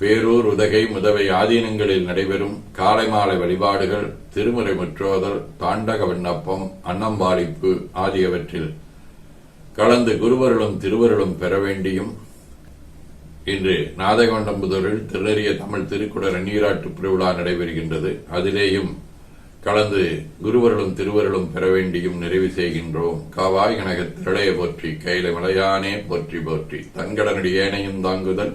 பேரூர் உதகை முதவை ஆதீனங்களில் நடைபெறும் காலை மாலை வழிபாடுகள் திருமுறை முற்றோதல் தாண்டக விண்ணப்பம் அன்னம்பாளிப்பு ஆகியவற்றில் கலந்து குருவருளும் திருவருளும் பெற வேண்டியும். இன்று நாதகொண்டம்புதூரில் திருநெறிய தமிழ் திருக்குடர் நீராட்டு திருவிழா நடைபெறுகின்றது. அதிலேயும் கலந்து குருவருளும் திருவருளும் பெற வேண்டியும் நிறைவு செய்கின்றோம். காவாய் கனக திரளைய போற்றி கையில மலையானே போற்றி போற்றி. தன்கடனடி ஏனையும் தாங்குதல்